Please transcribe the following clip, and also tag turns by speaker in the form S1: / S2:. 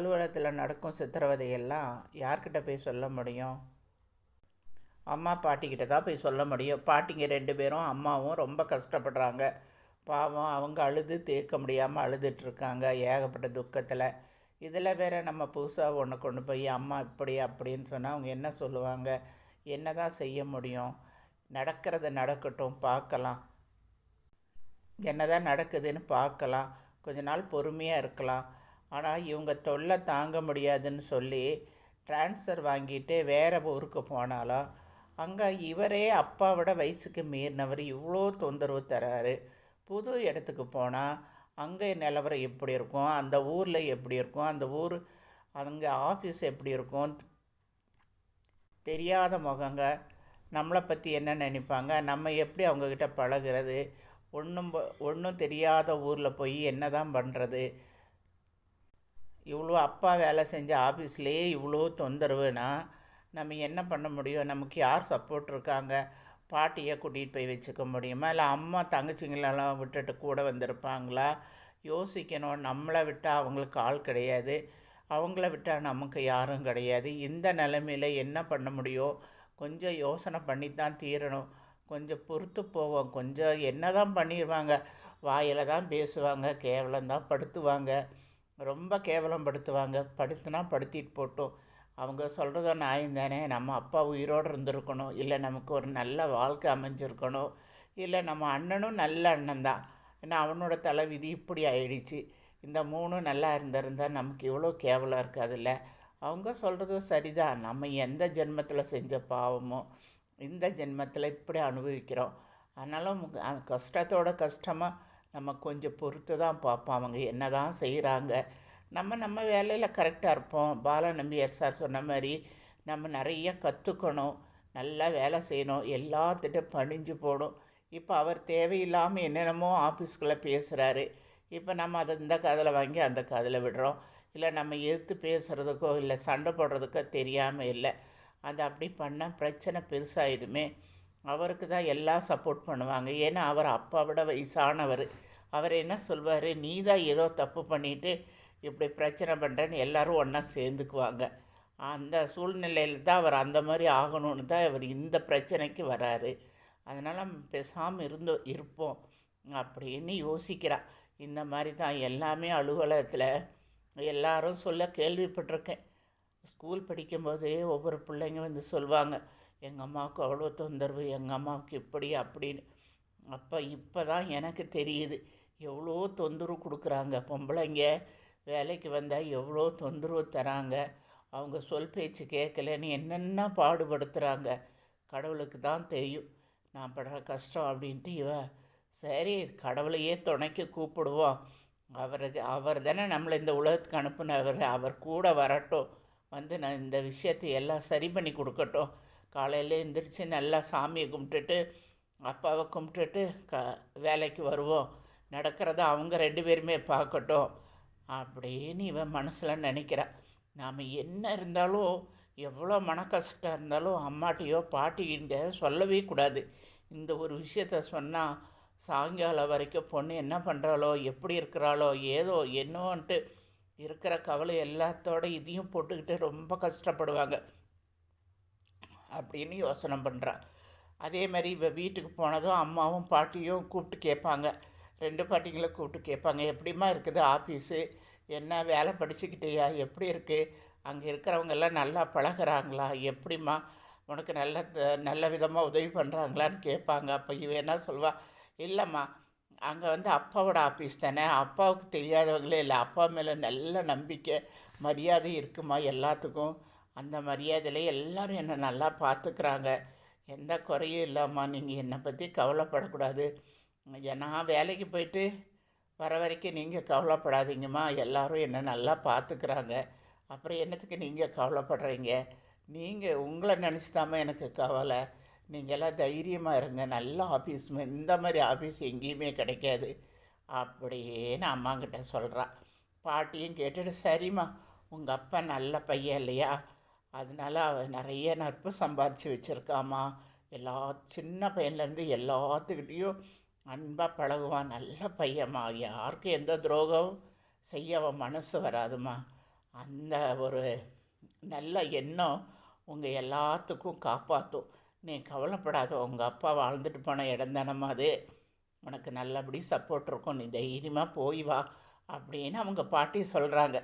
S1: அலுவலகத்தில் நடக்கும் சித்திரவதையெல்லாம் யார்கிட்ட போய் சொல்ல முடியும்? அம்மா பாட்டிக்கிட்ட தான் போய் சொல்ல முடியும். பாட்டிங்க ரெண்டு பேரும் அம்மாவும் ரொம்ப கஷ்டப்படுறாங்க. பாவம் அவங்க அழுது தேக்க முடியாமல் அழுதுட்ருக்காங்க ஏகப்பட்ட துக்கத்தில். இதில் வேற நம்ம புதுசாக ஒன்று கொண்டு போய் அம்மா இப்படி அப்படின்னு சொன்னால் அவங்க என்ன சொல்லுவாங்க? என்ன தான் செய்ய முடியும்? நடக்கிறது நடக்கட்டும் பார்க்கலாம். என்ன தான் நடக்குதுன்னு பார்க்கலாம். கொஞ்ச நாள் பொறுமையாக இருக்கலாம். ஆனால் இவங்க தொல்லை தாங்க முடியாதுன்னு சொல்லி ட்ரான்ஸ்ஃபர் வாங்கிட்டு வேறு ஊருக்கு போனாலும் அங்கே இவரே அப்பாவோட வயசுக்கு மீறினவர் இவ்வளோ தொந்தரவு தராரு. புது இடத்துக்கு போனால் அங்கே நிலவரம் எப்படி இருக்கும்? அந்த ஊரில் எப்படி இருக்கும்? அந்த ஊர் அங்கே ஆஃபீஸ் எப்படி இருக்கும்? தெரியாத முகங்க. நம்மளை பற்றி என்ன நினைப்பாங்க? நம்ம எப்படி அவங்கக்கிட்ட பழகிறது? ஒன்றும் ஒன்றும் தெரியாத ஊரில் போய் என்ன தான் பண்ணுறது இவ்வளோ அப்பா வேலை செஞ்ச ஆஃபீஸ்லேயே இவ்வளோ தொந்தரவுனா நம்ம என்ன பண்ண முடியும்? நமக்கு யார் சப்போர்ட் இருக்காங்க? பாட்டியை கூட்டிகிட்டு போய் வச்சுக்க முடியுமா? இல்லை அம்மா தங்கச்சிங்களெல்லாம் விட்டுட்டு கூட வந்திருப்பாங்களா? யோசிக்கணும். நம்மளை விட்டால் அவங்களுக்கு ஆள் கிடையாது. அவங்கள விட்டால் நமக்கு யாரும் கிடையாது. இந்த நிலைமையில் என்ன பண்ண முடியும்? கொஞ்சம் யோசனை பண்ணி தான் தீரணும். கொஞ்சம் பொறுத்து போவோம். கொஞ்சம் என்ன தான் பண்ணிடுவாங்க? வாயில் தான் பேசுவாங்க. கேவலம் தான் படுத்துவாங்க. ரொம்ப கேவலம் படுத்துவாங்க படுத்துனா படுத்திட்டு போட்டோம். அவங்க சொல்கிறத நியாயம் தானே. நம்ம அப்பா உயிரோடு இருந்திருக்கணும். இல்லை நமக்கு ஒரு நல்ல வாழ்க்கை அமைஞ்சிருக்கணும். இல்லை நம்ம அண்ணனும் நல்ல அண்ணன் தான். ஏன்னா அவனோட தலை விதி இப்படி ஆயிடுச்சு. இந்த மூணும் நல்லா இருந்திருந்தால் நமக்கு இவ்வளோ கேவலம் இருக்காதுல்ல? அவங்க சொல்கிறதும் சரிதான். நம்ம எந்த ஜென்மத்தில் செஞ்ச பாவமோ இந்த ஜென்மத்தில் இப்படி அனுபவிக்கிறோம். அதனால் கஷ்டத்தோட கஷ்டமாக நம்ம கொஞ்சம் பொறுத்து தான் பார்ப்போம். அவங்க என்ன தான் செய்கிறாங்க நம்ம நம்ம வேலையில் கரெக்டாக இருப்போம். பால நம்பியார் சார் சொன்ன மாதிரி நம்ம நிறைய கற்றுக்கணும் நல்லா வேலை செய்யணும். எல்லாத்திட்ட பணிஞ்சு போகணும். இப்போ அவர் தேவையில்லாமல் என்னென்னமோ ஆஃபீஸ்குள்ளே பேசுகிறாரு இப்போ நம்ம அதை இந்த காதில் வாங்கி அந்த காதில் விடுறோம். இல்லை நம்ம எதிர்த்து பேசுகிறதுக்கோ இல்லை சண்டை போடுறதுக்கோ தெரியாமல் இல்லை. அது அப்படி பண்ணால் பிரச்சனை பெருசாகிடுமே. அவருக்கு தான் எல்லாம் சப்போர்ட் பண்ணுவாங்க. ஏன்னா அவர் அப்பாவோட வயசானவர். அவர் என்ன சொல்வார்? நீ தான் ஏதோ தப்பு பண்ணிவிட்டு இப்படி பிரச்சனை பண்ணுறேன்னு எல்லோரும் ஒன்றா சேர்ந்துக்குவாங்க. அந்த சூழ்நிலையில் தான் அவர் அந்த மாதிரி ஆகணும்னு தான் அவர் இந்த பிரச்சனைக்கு வராரு. அதனால் பேசாமல் இருந்து இருப்போம். அப்படின்னு யோசிக்கிறா. இந்த மாதிரி தான் எல்லாமே அலுவலகத்தில் எல்லாரும் சொல்ல கேள்விப்பட்டிருக்கேன். ஸ்கூல் படிக்கும்போது ஒவ்வொரு பிள்ளைங்க வந்து சொல்லுவாங்க எங்கள் அம்மாவுக்கு அவ்வளோ தொந்தரவு எங்கள் அம்மாவுக்கு இப்படி அப்படின்னு. அப்போ இப்போ தான் எனக்கு தெரியுது எவ்வளோ தொந்தரவு கொடுக்குறாங்க. பொம்பளைங்க வேலைக்கு வந்தால் எவ்வளோ தொந்தரவு தராங்க. அவங்க சொல் பேச்சு கேட்கலன்னு என்னென்ன பாடுபடுத்துகிறாங்க கடவுளுக்கு தான் தெரியும். நான் படுற கஷ்டம் அப்படின்ட்டு இவ சரி கடவுளையே துணைக்கு கூப்பிடுவோம். அவருக்கு அவர் தானே நம்மளை இந்த உலகத்துக்கு அனுப்புனவர். அவர் கூட வரட்டும். வந்து நான் இந்த விஷயத்தை எல்லாம் சரி பண்ணி கொடுக்கட்டும். காலையில் எழுந்திரிச்சு நல்லா சாமியை கும்பிட்டுட்டு அப்பாவை கும்பிட்டுட்டு க வேலைக்கு வருவோம். நடக்கிறத அவங்க ரெண்டு பேருமே பார்க்கட்டும் அப்படின்னு இவன் மனசில் நினைக்கிறான் நாம் என்ன இருந்தாலும் எவ்வளோ மன கஷ்டம் இருந்தாலும் அம்மாட்டையோ பாட்டிகிட்ட சொல்லவே கூடாது. இந்த ஒரு விஷயத்த சொன்னால் சாயங்காலம் வரைக்கும் பொண்ணு என்ன பண்ணுறாளோ எப்படி இருக்கிறாளோ ஏதோ என்னோன்ட்டு இருக்கிற கவலை எல்லாத்தோட இதையும் போட்டுக்கிட்டு ரொம்ப கஷ்டப்படுவாங்க. அப்படின்னு யோசனை பண்ணுறான் அதே மாதிரி இப்போ வீட்டுக்கு போனதும் அம்மாவும் பாட்டியும் கூப்பிட்டு கேட்பாங்க. ரெண்டு பாட்டிங்களை கூப்பிட்டு கேட்பாங்க. எப்படிம்மா இருக்குது ஆஃபீஸு என்ன வேலை படிச்சுக்கிட்டியா? எப்படி இருக்குது அங்கே இருக்கிறவங்கெல்லாம் நல்லா பழகுறாங்களா? எப்படிம்மா? உனக்கு நல்ல நல்ல விதமாக உதவி பண்ணுறாங்களான்னு கேட்பாங்க. அப்போ இவ என்ன சொல்வா? இல்லைம்மா அங்கே வந்து அப்பாவோட ஆஃபீஸ் தானே. அப்பாவுக்கு தெரியாதவங்களே இல்லை. அப்பா மேலே நல்ல நம்பிக்கை மரியாதை இருக்குமா எல்லாத்துக்கும்? அந்த மரியாதையில எல்லோரும் என்னை நல்லா பார்த்துக்கிறாங்க. எந்த குறையும் இல்லாமல் நீங்கள் என்னை பற்றி கவலைப்படக்கூடாது. நான் வேலைக்கு போயிட்டு வர வரைக்கும் நீங்கள் கவலைப்படாதீங்கம்மா. எல்லோரும் என்னை நல்லா பார்த்துக்கிறாங்க. அப்புறம் என்னத்துக்கு நீங்கள் கவலைப்படுறீங்க? நீங்கள் உங்களை நினச்சிதாம்மா எனக்கு கவலை. நீங்கள்லாம் தைரியமாக இருங்க. நல்ல ஆஃபீஸ் இந்த மாதிரி ஆஃபீஸ் எங்கேயுமே கிடைக்காது. அப்படின்னு அம்மாங்கிட்ட சொல்கிறான் பாட்டியும் கேட்டுட்டு சரிம்மா உங்கள் அப்பா நல்ல பையன் இல்லையா? அதனால அவள் நிறைய நட்பு சம்பாதிச்சு வச்சுருக்காம்மா எல்லா சின்ன பையன்லேருந்து எல்லாத்துக்கிட்டேயும் அன்பாக பழகுவான் நல்ல பையம்மா. யாருக்கும் எந்த துரோகம் செய்ய அவன் மனசு வராதுமா அந்த ஒரு நல்ல எண்ணம் உங்கள் எல்லாத்துக்கும் காப்பாற்றும் நீ கவலைப்படாத உங்கள் அப்பா வாழ்ந்துட்டு போன இடம் தானம்மா அது. உனக்கு நல்லபடி சப்போர்ட் இருக்கும். நீ தைரியமாக போய் வா அப்படின்னு அவங்க பாட்டி சொல்கிறாங்க